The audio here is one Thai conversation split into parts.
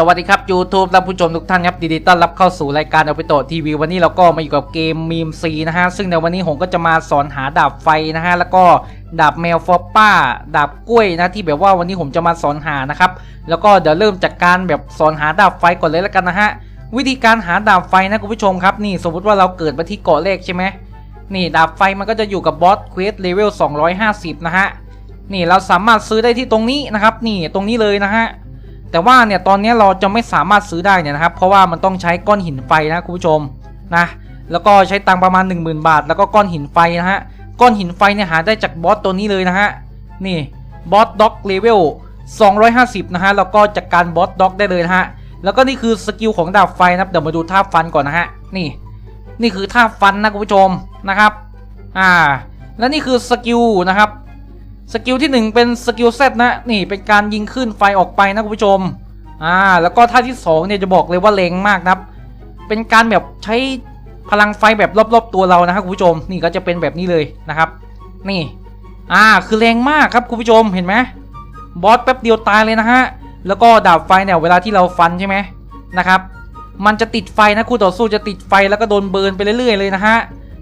สวัสดีครับ YouTube และผู้ชมทุกท่านครับยินดีต้อนรับเข้าสู่รายการเอาไปโตทีวีวันนี้เราก็มาอยู่กับเกมมีมซีนะฮะ ซึ่งในวันนี้ผมก็จะมาสอนหาดาบไฟนะฮะ แล้วก็ดาบแมวฟอปป้า ดาบกล้วยนะที่แบบว่าวันนี้ผมจะมาสอนหานะครับ แล้วก็เดี๋ยวเริ่มจากการแบบสอนหาดาบไฟก่อนเลยแล้วกันนะฮะ วิธีการหาดาบไฟนะคุณผู้ชมครับนี่สมมติว่าเราเกิดมาที่เกาะเลขใช่ไหมนี่ดาบไฟมันก็จะอยู่กับบอสเควสเลเวล250 นะฮะนี่เราสามารถซื้อได้ที่ตรงนี้นะครับ นี่ตรงนี้เลยนะฮะ แต่ว่าเนี่ยตอนนี้เราจะไม่สามารถซื้อได้เนี่ยนะครับ เพราะว่ามันต้องใช้ก้อนหินไฟนะคุณผู้ชมนะแล้วก็ใช้ตังประมาณ 10,000 บาท แล้วก็ก้อนหินไฟนะฮะก้อนหินไฟเนี่ยหาได้จากบอสตัวนี้เลยนะฮะนี่บอสด็อกเลเวล250 นะฮะแล้วก็จากการบอสด็อกได้เลยนะฮะแล้วก็นี่คือสกิลของดาบไฟนะครับเดี๋ยวมาดูท่าฟันก่อนนะฮะนี่นี่คือท่าฟันนะคุณผู้ชมนะครับอ่าและนี่คือสกิลนะครับ สกิลที่ 1 เป็นสกิลเซตนะนี่เป็นการยิงขึ้นไฟออกไปนะคุณผู้ชมอ่าแล้วก็ท่าที่2เนี่ยจะบอกเลยว่าแรงมากนะครับ เป็นการแบบใช้พลังไฟแบบรอบๆตัวเรานะครับคุณผู้ชม นี่ก็จะเป็นแบบนี้เลยนะครับ นี่อ่าคือแรงมากครับคุณผู้ชมเห็นไหมบอสแป๊บเดียวตายเลยนะฮะแล้วก็ดาบไฟเนี่ยเวลาที่เราฟันใช่ไหมนะครับมันจะติดไฟนะคู่ต่อสู้จะติดไฟแล้วก็โดนเบิร์นไปเรื่อยๆเลยนะฮะ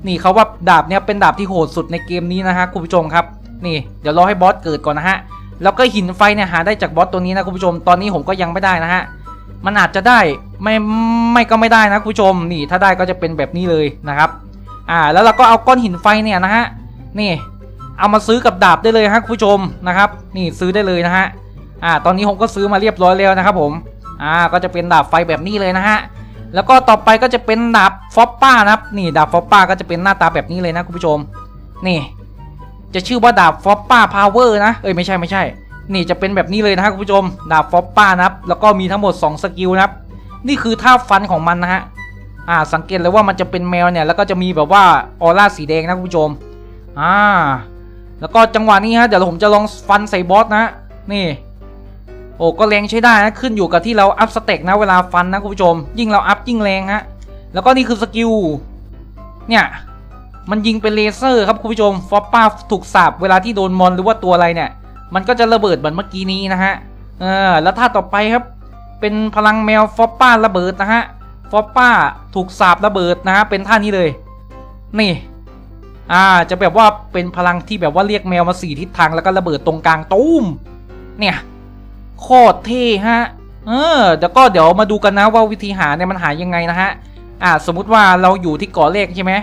นี่เขาว่าดาบเนี่ยเป็นดาบที่โหดสุดในเกมนี้นะฮะคุณผู้ชมครับ นี่เดี๋ยวรอให้บอสเกิดก่อนนะฮะแล้วก็หินไฟเนี่ยหาได้จากบอสตัวนี้นะคุณผู้ชมตอนนี้ผมก็ยังไม่ได้นะฮะมันอาจจะได้ไม่ไม่ก็ไม่ได้นะคุณผู้ชมนี่ถ้าได้ก็จะเป็นแบบนี้เลยนะครับอ่าแล้วเราก็เอาก้อนหินไฟเนี่ยนะฮะนี่เอามาซื้อกับดาบได้เลยฮะคุณผู้ชมนะครับ นี่ซื้อได้เลยนะฮะอ่าตอนนี้ผมก็ซื้อมาเรียบร้อยแล้วนะครับผมอ่าก็จะเป็นดาบไฟแบบนี้เลยนะฮะแล้วก็ต่อไปก็จะเป็นดาบฟอปป้านะครับนี่ดาบฟอปป้าก็จะเป็นหน้าตาแบบนี้เลยนะคุณผู้ชม นี่ จะชื่อว่าดาบฟอปป้าพาวเวอร์นะ เอ้ยไม่ใช่ไม่ใช่ นี่จะเป็นแบบนี้เลยนะครับคุณผู้ชม ดาบฟอปป้านะครับ แล้วก็มีทั้งหมด 2 สกิลนะครับ นี่คือท่าฟันของมันนะฮะ อ่า สังเกตเลยว่ามันจะเป็นแมวเนี่ย แล้วก็จะมีแบบว่าออร่าสีแดงนะคุณผู้ชม อ่า แล้วก็จังหวะนี้ฮะ เดี๋ยวผมจะลองฟันใส่บอสนะ นี่ โอ้ก็แรงใช้ได้นะ ขึ้นอยู่กับที่เราอัพสเต็กนะ เวลาฟันนะคุณผู้ชม ยิ่งเราอัพยิ่งแรงฮะ แล้วก็นี่คือสกิล เนี่ย มันยิงเป็นเลเซอร์ครับคุณผู้ชมฟอปป้าถูกสาบเวลาที่โดนมอนหรือว่าตัวอะไรเนี่ย มันก็จะระเบิดเหมือนเมื่อกี้นี้นะฮะเออแล้วท่าต่อไปครับ เป็นพลังแมวฟอปป้าระเบิดนะฮะฟอปป้าถูกสาบระเบิดนะฮะเป็นท่านี้เลย นี่อ่าจะแบบว่าเป็นพลังที่แบบว่าเรียกแมวมาสี่ทิศทางแล้วก็ระเบิดตรงกลางตูมเนี่ยโคตรเท่ฮะเออเดี๋ยวก็เดี๋ยวมาดูกันนะว่าวิธีหาเนี่ยมันหายังไงนะฮะอ่าสมมุติว่าเราอยู่ที่เกาะเลขใช่ไหม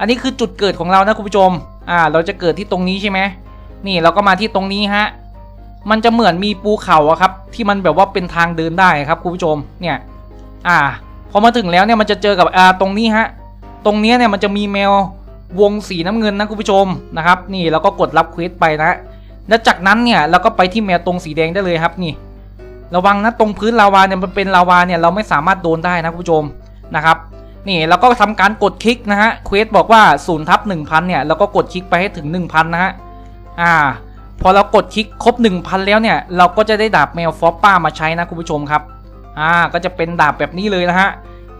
อันนี้คือจุดเกิดของเรานะคุณผู้ชม อ่า เราจะเกิดที่ตรงนี้ใช่ไหมนี่เราก็มาที่ตรงนี้ฮะ มันจะเหมือนมีภูเขาอะครับ ที่มันแบบว่าเป็นทางเดินได้ครับคุณผู้ชม เนี่ย อ่า พอมาถึงแล้วเนี่ยมันจะเจอกับอ่าตรงนี้ฮะ ตรงเนี้ยเนี่ยมันจะมีแมววงสีน้ำเงินนะคุณผู้ชมนะครับ นี่เราก็กดรับเควสไปนะแล้วจากนั้นเนี่ยเราก็ไปที่แมวตรงสีแดงได้เลยครับนี่ ระวังนะตรงพื้นลาวาเนี่ยมันเป็นลาวาเนี่ยเราไม่สามารถโดนได้นะคุณผู้ชมนะครับ นี่เราก็ทำการกดคลิกนะฮะเควสบอกว่า0ูนย์ทับหนึ่งพันเนี่ยเราก็กดคลิกไปให้ถึง 1,000นะฮะอ่า พอเรากดคลิกครบ 1,000 แล้วเนี่ย เราก็จะได้ดาบแมวฟอปป้ามาใช้นะคุณผู้ชมครับ อ่าก็จะเป็นดาบแบบนี้เลยนะฮะ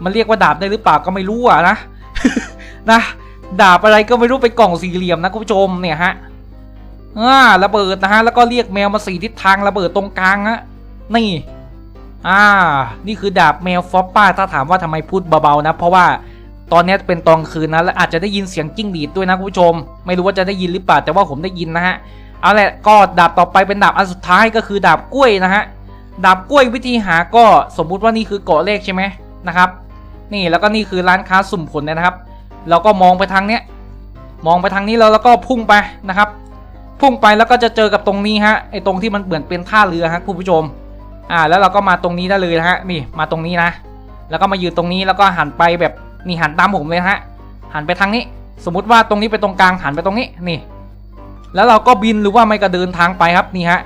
มันเรียกว่าดาบได้หรือเปล่าก็ไม่รู้อะนะนะดาบอะไรก็ไม่รู้เป็นกล่องสี่เหลี่ยมนะคุณผู้ชมเนี่ยฮะอ่าระเบิดนะฮะแล้วก็เรียกแมวมาสี่ทิศทางระเบิดตรงกลางฮะนี่ อ่า นี่คือดาบแมวฟอปป้า ถ้าถามว่าทำไมพูดเบาๆนะ เพราะว่าตอนนี้เป็นตอนคืนนะ และอาจจะได้ยินเสียงจิ้งหรีดด้วยนะคุณผู้ชม ไม่รู้ว่าจะได้ยินหรือเปล่า แต่ว่าผมได้ยินนะฮะ เอาแหละ ก็ดาบต่อไปเป็นดาบอันสุดท้ายก็คือดาบกล้วยนะฮะ ดาบกล้วยวิธีหาก็สมมุติว่านี่คือเกาะเลขใช่ไหมนะครับ นี่แล้วก็นี่คือร้านค้าสุ่มผลนะครับ เราก็มองไปทางเนี้ย มองไปทางนี้แล้วแล้วก็พุ่งไปนะครับ พุ่งไปแล้วก็จะเจอกับตรงนี้ฮะ ไอ้ตรงที่มันเหมือนเป็นท่าเรือฮะคุณผู้ชม อ่าแล้วเราก็มาตรงนี้ได้เลยนะฮะนี่มาตรงนี้นะ แล้วก็มายืนตรงนี้แล้วก็หันไปแบบนี่หันตามผมเลยะฮะหันไปทางนี้ สมมุติว่าตรงนี้ไปตรงกลางหันไปตรงนี้นี่ แล้วเราก็บินหรือว่าไม่ก็เดินทางไปครับนี่ฮะ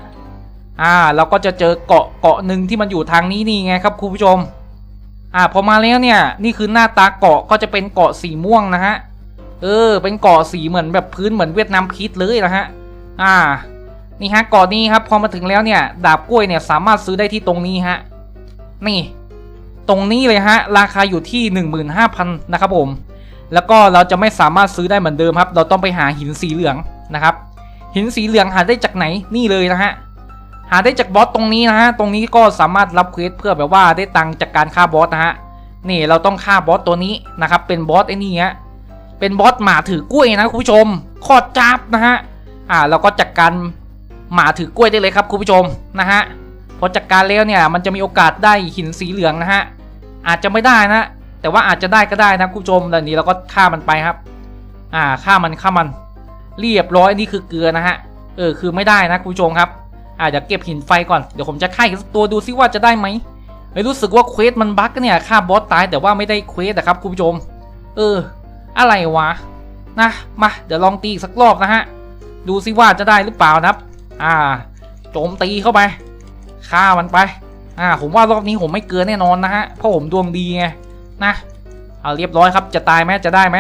อ่าเราก็จะเจอเกาะเกาะหนึ่งที่มันอยู่ทางนี้นี่ไงครับคุณผู้ชมอ่าพอมาแล้วเนี่ยนี่คือหน้าตาเกาะก็จะเป็นเกาะสีม่วงนะฮะเออ เป็นเกาะสีเหมือนแบบพื้นเหมือนเวียดนามพีชเลยนะฮะอ่า นี่ฮะกาะนี้ครับพอมาถึงแล้วเนี่ย ดาบกล้วยเนี่ยสามารถซื้อได้ที่ตรงนี้ฮะนี่ ตรงนี้เลยฮะ ราคาอยู่ที่ 15,000นะครับผม แล้วก็เราจะไม่สามารถซื้อได้เหมือนเดิมครับ เราต้องไปหาหินสีเหลืองนะครับ หินสีเหลืองหาได้จากไหนนี่เลยนะฮะหาได้จากบอสตรงนี้นะฮะตรงนี้ก็สามารถรับเควสเพื่อแบบว่าได้ตังค์จากการฆ่าบอสนะฮะนี่เราต้องฆ่าบอสตัวนี้นะครับ เป็นบอสไอ้นี่ฮะเป็นบอสหมาถือกล้วยนะคุณผู้ชมโคอดจับนะฮะอ่าเราก็จัดการ หมาถือกล้วยได้เลยครับคุณผู้ชมนะฮะพอจัดการแล้วเนี่ยมันจะมีโอกาสได้หินสีเหลืองนะฮะอาจจะไม่ได้นะ แต่ว่าอาจจะได้ก็ได้นะคุณผู้ชมแล้วนี้เราก็ฆ่ามันไปครับ อ่าฆ่ามันฆ่ามัน เรียบร้อยนี่คือเกลือนะฮะเออคือไม่ได้นะคุณผู้ชมครับอ่าเดี๋ยวเก็บหินไฟก่อนเดี๋ยวผมจะฆ่าอีกสักตัวดูซิว่าจะได้ไหมไม่รู้สึกว่าเควสมันบั๊กเนี่ยฆ่าบอสตายแต่ว่าไม่ได้เควสนะครับคุณผู้ชม เออ อะไรวะนะมาเดี๋ยวลองตีอีกสักรอบนะฮะดูซิว่าจะได้หรือเปล่านะครับ อ่า โจมตีเข้าไป ฆ่ามันไป อ่า ผมว่ารอบนี้ผมไม่เกินแน่นอนนะฮะ เพราะผมดวงดีไง นะ เอาเรียบร้อยครับ จะตายไหมจะได้ไหม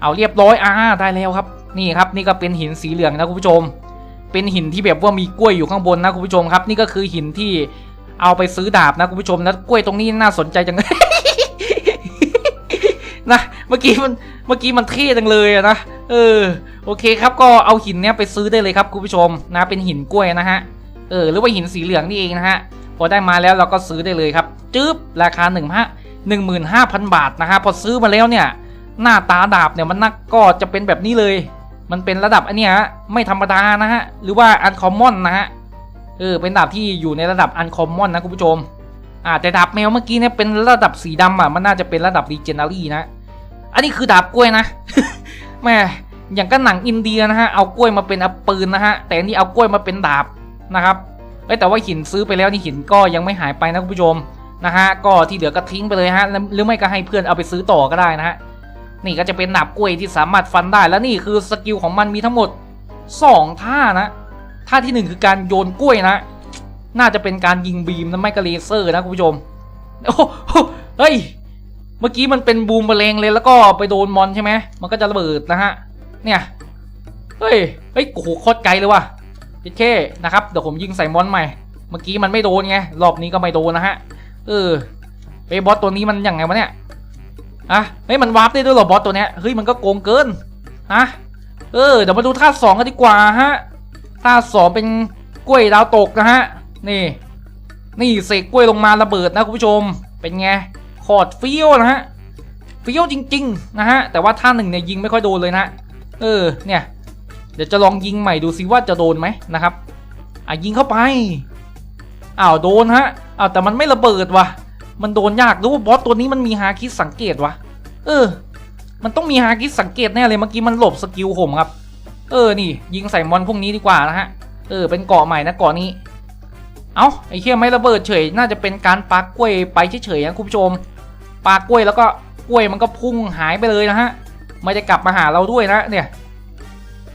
เอาเรียบร้อย อ่า ได้แล้วครับ นี่ครับ นี่ก็เป็นหินสีเหลืองนะคุณผู้ชม เป็นหินที่แบบว่ามีกล้วยอยู่ข้างบนนะคุณผู้ชมครับ นี่ก็คือหินที่เอาไปซื้อดาบนะคุณผู้ชมนะ กล้วยตรงนี้น่าสนใจจังเลยนะ เมื่อกี้มัน เมื่อกี้มันเท่จังเลยนะ เออโอเคครับก็เอาหินเนี้ยไปซื้อได้เลยครับคุณผู้ชมนะเป็นหินกล้วยนะฮะเออหรือว่าหินสีเหลืองนี่เองนะฮะพอได้มาแล้วเราก็ซื้อได้เลยครับจึ๊บราคา1นึ่งห้าหนึ่งหมื่นห้าพันบาทนะฮะพอซื้อมาแล้วเนี่ย หน้าตาดาบเนี่ยมันนักก็จะเป็นแบบนี้เลย มันเป็นระดับอันเนี้ยฮะไม่ธรรมดานะฮะหรือว่าอันคอมมอนนะฮะเออเป็นดาบที่อยู่ในระดับอันคอมมอนนะคุณผู้ชมอ่าแต่ดาบแมวเมื่อกี้เนี่ยเป็นระดับสีดำอะมันน่าจะเป็นระดับรีเจนารีนะ อันนี้คือดาบกล้วยนะ แม่อย่างก็หนังอินเดียนะฮะเอากล้วยมาเป็นอาปืนนะฮะแต่นี่เอากล้วยมาเป็นดาบนะครับเอ้แต่ว่าหินซื้อไปแล้วนี่หินก็ยังไม่หายไปนะคุณผู้ชมนะฮะก็ที่เหลือก็ทิ้งไปเลยฮะหรือไม่ก็ให้เพื่อนเอาไปซื้อต่อก็ได้นะฮะนี่ก็จะเป็นดาบกล้วยที่สามารถฟันได้แล้วนี่คือสกิลของมันมีทั้งหมด 2 ท่านะท่าทีหนึ่1 คือการโยนกล้วยนะ น่าจะเป็นการยิงบีมนะไม่ก็เลเซอร์นะคุณผู้ชมโอ้โหเฮ้ย เมื่อกี้มันเป็นบูมเบอร์เรงเลยแล้วก็ไปโดนมอนใช่ไหมมันก็จะระเบิดนะฮะ เนี่ย เฮ้ย เฮ้ย โอ้โหโคตรไกลเลยว่ะพิเคนะครับ เดี๋ยวผมยิงใส่มอนใหม่ เมื่อกี้มันไม่โดนไง รอบนี้ก็ไม่โดนนะฮะ เออไอ้บอสตัวนี้มันยังไงวะเนี่ย อะเฮ้ยมันวาร์ปได้ด้วยหรอบอสตัวเนี้ย เฮ้ยมันก็โกงเกิน ฮะ เออ เดี๋ยวมาดูท่าสองกันดีกว่าฮะ ท่าสองเป็นกล้วยดาวตกนะฮะ นี่ นี่เสกกล้วยลงมาระเบิดนะคุณผู้ชม เป็นไง คอร์ดเฟี้ยวนะฮะเฟี้ยวจริงๆนะฮะแต่ว่าท่าหนึ่งเนี่ยยิงไม่ค่อยโดนเลยนะเออเนี่ยเดี๋ยวจะลองยิงใหม่ดูซิว่าจะโดนไหมนะครับอะยิงเข้าไปอ้าวโดนฮะอ้าวแต่มันไม่ระเบิดวะมันโดนยากรู้ว่าบอสตัวนี้มันมีฮาคิดสังเกตวะเออ มันต้องมีฮาคิดสังเกตแน่เลยเมื่อกี้มันหลบสกิลผมครับ เออนี่ ยิงใส่มอนพวกนี้ดีกว่านะฮะเออเป็นเกาะใหม่นะเกาะนี้ เอา้าไอ้เคี้ยไม่ระเบิดเฉย น่าจะเป็นการปากล้วยไปเฉยๆนะคุณผู้ชมปากล้วยแล้วก็กล้วยมันก็พุ่งหายไปเลยนะฮะไม่ได้กลับมาหาเราด้วยนะเนี่ย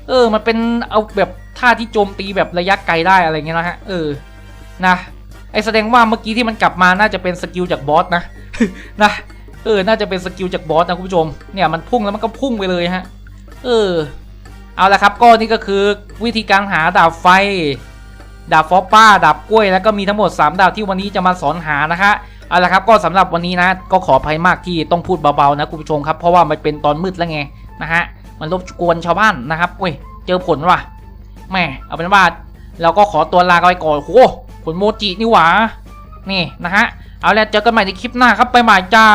เออ มันเป็นเอาแบบท่าที่โจมตีแบบระยะไกลได้อะไรเงี้ยนะฮะ เออ นะ ไอแสดงว่าเมื่อกี้ที่มันกลับมาน่าจะเป็นสกิลจากบอสนะ นะ เออ น่าจะเป็นสกิลจากบอสนะคุณผู้ชม เนี่ยมันพุ่งแล้วมันก็พุ่งไปเลยฮะ เออ เอาละครับ ก็นี่ก็คือวิธีการหาดาบไฟ ดาบฟอปป้าดาบกล้วยแล้วก็มีทั้งหมด 3 ดาบที่วันนี้จะมาสอนหานะคะเอาละครับก็สำหรับวันนี้นะก็ขออภัยมากที่ต้องพูดเบาๆนะคุณผู้ชมครับเพราะว่ามันเป็นตอนมืดแล้วไงนะฮะมันรบกวนชาวบ้านนะครับเว้ยเจอผลว่ะแม่เอาเป็นว่าเราก็ขอตัวลาไปก่อนโหผลโมจินี่หว่านี่นะฮะเอาแล้วเจอกันใหม่ในคลิปหน้าครับไปใหม่จ้า